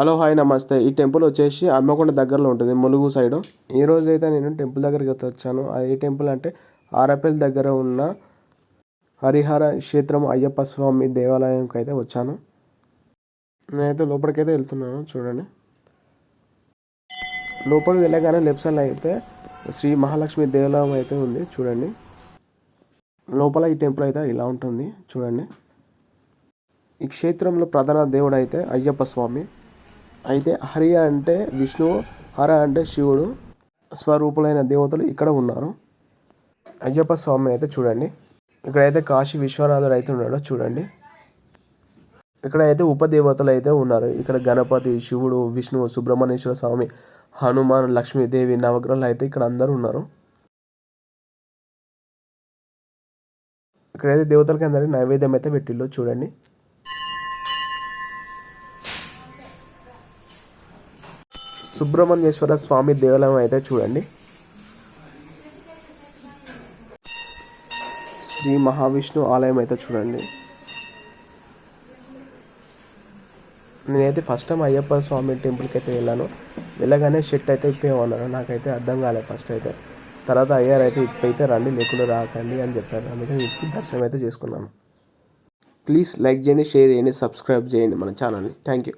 Hello hi నమస్తే. ఈ temple వచ్చేసి హన్మకొండ దగ్గరలో ఉంటుంది ములుగు సైడ్. ఈ రోజు అయితే నేను టెంపుల్ దగ్గరికి వచ్చాను. అది ఏ టెంపుల్ అంటే ఆరపల్లి దగ్గర ఉన్న హరిహర క్షేత్రం అయ్యప్ప స్వామి దేవాలయంకి అయితే వచ్చాను. నేనైతే లోపలికైతే వెళ్తున్నాను చూడండి. లోపలికి వెళ్ళగానే లెఫ్ట్ సైడ్ అయితే శ్రీ మహాలక్ష్మి దేవాలయం అయితే ఉంది చూడండి. లోపల ఈ టెంపుల్ అయితే ఇలా ఉంటుంది చూడండి. ఈ క్షేత్రంలో ప్రధాన దేవుడు అయితే అయ్యప్ప స్వామి. అయితే హరి అంటే విష్ణువు హర అంటే శివుడు స్వరూపులైన దేవతలు ఇక్కడ ఉన్నారు. అయ్యప్ప స్వామి అయితే చూడండి. ఇక్కడైతే కాశీ విశ్వనాథుడు అయితే ఉన్నాడో చూడండి. ఇక్కడ అయితే ఉపదేవతలు అయితే ఉన్నారు. ఇక్కడ గణపతి శివుడు విష్ణువు సుబ్రహ్మణ్యేశ్వర స్వామి హనుమాన్ లక్ష్మీదేవి నవగ్రహాలు అయితే ఇక్కడ అందరూ ఉన్నారు. ఇక్కడైతే దేవతలకి అందరికీ నైవేద్యం అయితే పెట్టిల్లో చూడండి. సుబ్రహ్మణ్యేశ్వర స్వామి దేవాలయం అయితే చూడండి. శ్రీ మహావిష్ణు ఆలయం అయితే చూడండి. నేనైతే ఫస్ట్ టైం అయ్యప్ప స్వామి టెంపుల్కి అయితే వెళ్ళాను. వెళ్ళగానే షెట్ అయితే ఇప్పేమన్నారు నాకైతే అర్థం కాలేదు ఫస్ట్ అయితే. తర్వాత అయ్యారు అయితే ఇప్పైతే రండి లేకుండా రాకండి అని చెప్పారు. అందుకని ఇప్పి దర్శనం అయితే చేసుకున్నాను. ప్లీజ్ లైక్ చేయండి షేర్ చేయండి సబ్స్క్రైబ్ చేయండి మన ఛానల్ని. Thank you.